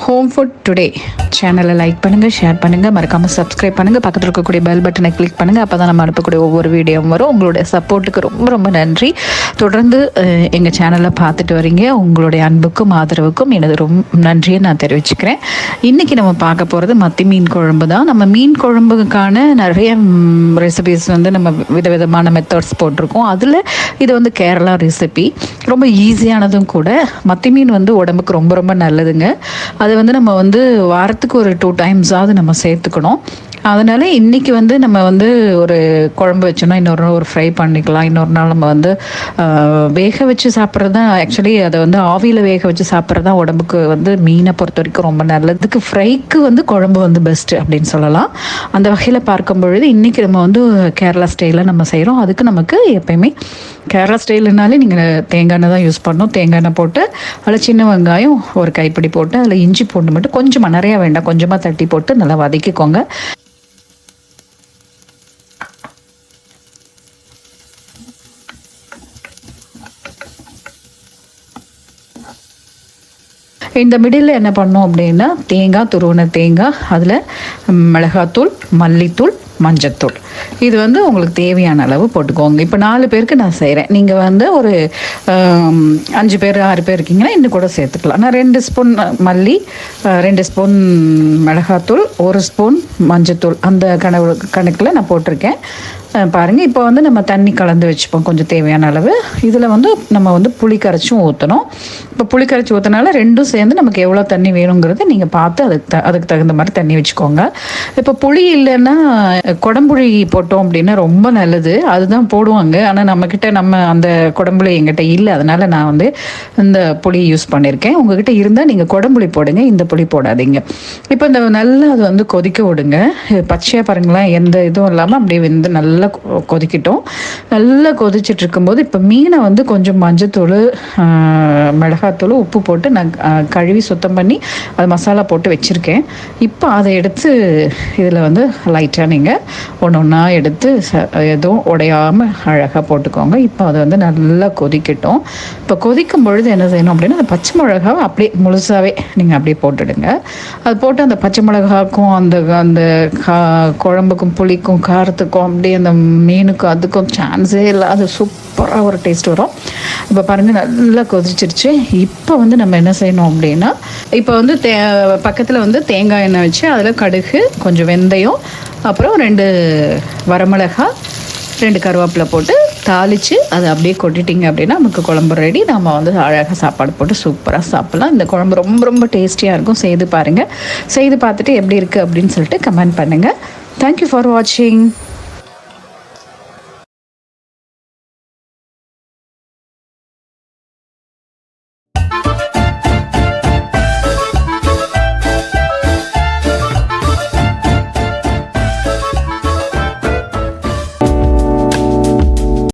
Home food today சேனலை like பண்ணுங்கள் share பண்ணுங்கள் மறக்காமல் சப்ஸ்கிரைப் பண்ணுங்கள் பக்கத்தில் இருக்கக்கூடிய பெல் பட்டனை கிளிக் பண்ணுங்கள் அப்போ தான் நம்ம அனுப்பக்கூடிய ஒவ்வொரு வீடியோவும் வரும். உங்களுடைய சப்போர்ட்டுக்கு ரொம்ப ரொம்ப நன்றி. தொடர்ந்து எங்கள் சேனலை பார்த்துட்டு வரீங்க. உங்களுடைய அன்புக்கும் ஆதரவுக்கும் எனது ரொம்ப நன்றியை நான் தெரிவிச்சுக்கிறேன். இன்றைக்கி நம்ம பார்க்க போகிறது மத்தி மீன் குழம்பு தான். நம்ம மீன் குழம்புக்கான நிறைய ரெசிபிஸ் வந்து நம்ம விதவிதமான மெத்தட்ஸ் போட்டிருக்கோம். அதில் இது வந்து கேரளா ரெசிபி ரொம்ப ஈஸியானதும் கூட மத்தி மீன் வந்து உடம்புக்கு ரொம்ப ரொம்ப நல்லதுங்க. அது வந்து நம்ம வந்து வாரத்துக்கு ஒரு டூ டைம்ஸாவது நம்ம சேர்த்துக்கணும். அதனால் இன்றைக்கி வந்து நம்ம வந்து ஒரு குழம்பு வச்சோன்னா இன்னொரு நாள் ஒரு ஃப்ரை பண்ணிக்கலாம். இன்னொரு நாள் நம்ம வந்து வேக வச்சு சாப்பிட்றது தான் ஆக்சுவலி அதை வந்து ஆவியில் வேக வச்சு சாப்பிட்றது தான் உடம்புக்கு வந்து மீனை பொறுத்த வரைக்கும் ரொம்ப நல்லதுக்கு ஃப்ரைக்கு வந்து குழம்பு வந்து பெஸ்ட்டு அப்படின்னு சொல்லலாம். அந்த வகையில் பார்க்கும் பொழுது இன்றைக்கி நம்ம வந்து கேரளா ஸ்டைலில் நம்ம செய்கிறோம் அதுக்கு நமக்கு எப்பயுமே கேரளா ஸ்டைலுனாலே நீங்கள் தேங்காய் எண்ணெய் தான் யூஸ் பண்ணணும். தேங்காய் எண்ணெய் போட்டு அதில் சின்ன வெங்காயம் ஒரு கைப்பிடி போட்டு அதில் இஞ்சி பூண்டு மட்டும் கொஞ்சமாக நிறையா வேண்டாம் கொஞ்சமாக தட்டி போட்டு நல்லா வதக்கிக்கோங்க. இந்த மிடில் என்ன பண்ணோம் அப்படின்னா தேங்காய் துருவன தேங்காய் அதில் மிளகாத்தூள் மல்லித்தூள் மஞ்சத்தூள். இது வந்து உங்களுக்கு தேவையான அளவு போட்டுக்கோங்க. இப்போ நாலு பேருக்கு நான் செய்கிறேன் நீங்கள் வந்து ஒரு அஞ்சு பேர் ஆறு பேர் இருக்கீங்கன்னா இன்னும் கூட சேர்த்துக்கலாம். நான் ரெண்டு ஸ்பூன் மல்லி ரெண்டு ஸ்பூன் மிளகாத்தூள் ஒரு ஸ்பூன் மஞ்சத்தூள். அந்த கணவு கணக்கில் நான் போட்டிருக்கேன். பாருங்கள் இப்போ வந்து நம்ம தண்ணி கலந்து வச்சுப்போம். கொஞ்சம் தேவையான அளவு. இதில் வந்து நம்ம வந்து புளி கரைச்சும் ஊற்றணும் இப்போ புளி கரைச்சி ஊற்றினால ரெண்டும் சேர்ந்து நமக்கு எவ்வளோ தண்ணி வேணுங்கிறத நீங்கள் பார்த்து அதுக்கு த அதுக்கு தகுந்த மாதிரி தண்ணி வச்சுக்கோங்க. இப்போ புளி இல்லைன்னா குடம்புளி போட்டோம் அப்படின்னா ரொம்ப நல்லது. அதுதான் போடுவாங்க. ஆனால் நம்மக்கிட்ட நம்ம அந்த குடம்புளி எங்கிட்ட இல்லை. அதனால் நான் வந்து இந்த புளி யூஸ் பண்ணியிருக்கேன். உங்ககிட்ட இருந்தால் நீங்கள் குடம்புளி போடுங்க. இந்த புளி போடாதீங்க. இப்போ இந்த நல்லா அது வந்து கொதிக்க விடுங்க. பச்சையாக பாருங்களேன். எந்த இதுவும் இல்லாமல் அப்படியே வந்து நல்லா கொதிக்கிட்டோம். நல்லா கொதிச்சுட்டு இருக்கும்போது இப்போ மீனை வந்து கொஞ்சம் மஞ்சத்தூள் மிளகாத்தூள் உப்பு போட்டு நான் கழுவி சுத்தம் பண்ணி அது மசாலா போட்டு வச்சுருக்கேன். இப்போ அதை எடுத்து இதில் வந்து லைட்டாக நீங்கள் ஒன்று ஒன்றா எடுத்து எதுவும் உடையாமல் அழகாக போட்டுக்கோங்க. இப்போ அதை வந்து நல்லா கொதிக்கட்டும். இப்போ கொதிக்கும் பொழுது என்ன செய்யணும் அப்படின்னா அந்த பச்சை மிளகாவை அப்படியே முழுசாகவே நீங்கள் அப்படியே போட்டுடுங்க. அது போட்டு அந்த பச்சை மிளகாக்கும் அந்த அந்த குழம்புக்கும் புளிக்கும் காரத்துக்கும் அப்படியே அந்த மீனுக்கும் அதுக்கும் சான்ஸே இல்லை அது சூப்பராக ஒரு டேஸ்ட் வரும். இப்போ பாருங்கள் நல்லா கொதிச்சிருச்சு. இப்போ வந்து நம்ம என்ன செய்யணும் அப்படின்னா இப்போ வந்து தே பக்கத்தில் வந்து தேங்காய் எண்ணெய் வச்சு அதில் கடுகு கொஞ்சம் வெந்தயம் அப்புறம் ரெண்டு வரமிளகா ரெண்டு கருவேப்பிலை போட்டு தாளித்து அதை அப்படியே கொட்டிட்டிங்க அப்படின்னா நமக்கு குழம்பு ரெடி நம்ம வந்து அழகாக சாப்பாடு போட்டு சூப்பராக சாப்பிட்லாம். இந்த குழம்பு ரொம்ப ரொம்ப டேஸ்டியாக இருக்கும். செய்து பாருங்கள் செய்து பார்த்துட்டு எப்படி இருக்குது அப்படின்னு சொல்லிட்டு கமெண்ட் பண்ணுங்கள் தேங்க்யூ ஃபார் வாட்சிங்